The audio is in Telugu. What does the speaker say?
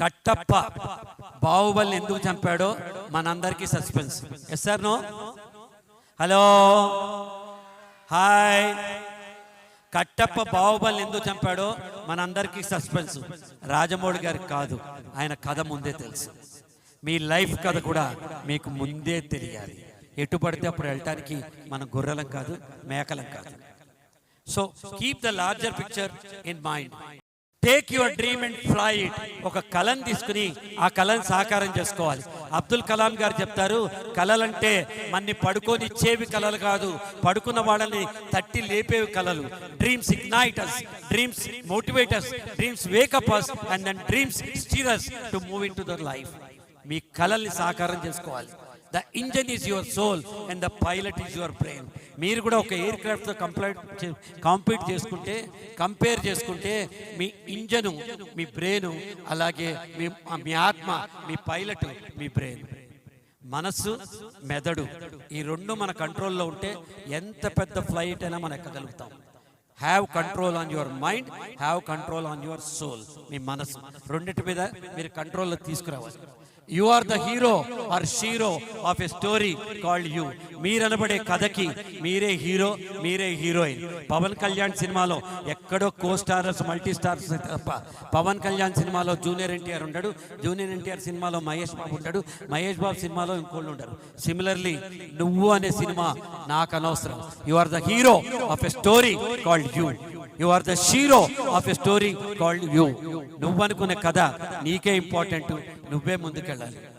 కట్టప్ప బాహుబలిని ఎందుకు చంపాడో మనందరికీ suspense yes sir no hello hi Kattappa బాహుబలిని ఎందుకు చంపాడో మనందరికీ సస్పెన్స్ రాజమౌళి గారికి కాదు ఆయన కథ ముందే తెలుసు. మీ లైఫ్ కథ కూడా మీకు ముందే తెలియాలి. ఎటు పడితే అప్పుడు వెళ్ళటానికి మన గొర్రెలం కాదు మేకలం కాదు. So keep the larger picture in mind take your dream and fly ఒక కళను తీసుకుని ఆ కళను సాకారం చేసుకోవాలి. అబ్దుల్ కలాం గారు చెప్తారు కళలంటే మన్ని పడుకొని ఇచ్చేవి కళలు కాదు. పడుకున్న వాళ్ళని తట్టి లేపేవి కళలు dreams ignite us dreams motivate us dreams wake up us and then dreams steer us to move into the life మీ కళల్ని సాకారం చేసుకోవాలి. The engine is your soul and the pilot is your brain మీరు కూడా ఒక ఎయిర్ క్రాఫ్ట్తో కంప్లైట్ కాంపీట్ చేసుకుంటే కంపేర్ చేసుకుంటే మీ ఇంజను మీ బ్రెయిన్ అలాగే మీ మీ ఆత్మ మీ పైలట్ మీ బ్రెయిన్ మనస్సు మెదడు ఈ రెండు మన కంట్రోల్లో ఉంటే ఎంత పెద్ద ఫ్లైట్ అయినా మనం ఎక్కగలుగుతాం. Have control on your mind have control on your soul మీ మనసు రెండింటి మీద మీరు కంట్రోల్లో తీసుకురావాలి. You are the hero or shero of a story called you మీరనబడే కథకి మీరే హీరో మీరే హీరోయిన్ పవన్ కళ్యాణ్ సినిమాలో ఎక్కడో కో స్టారర్స్ మల్టీ స్టార్స్ తప్ప పవన్ కళ్యాణ్ సినిమాలో జూనియర్ ఎన్టీఆర్ ఉంటాడు జూనియర్ ఎన్టీఆర్ సినిమాలో మహేష్ బాబు ఉంటాడు. మహేష్ బాబు సినిమాలో ఇంకోళ్ళు ఉంటారు సిమిలర్లీ నువ్వు అనే సినిమా నాకు అనవసరం. You are the hero of a story called you you are the shero of a story called you నువ్వు అనుకునే కథ నీకే ఇంపార్టెంట్ నువ్వే ముందుకెళ్ళాలి.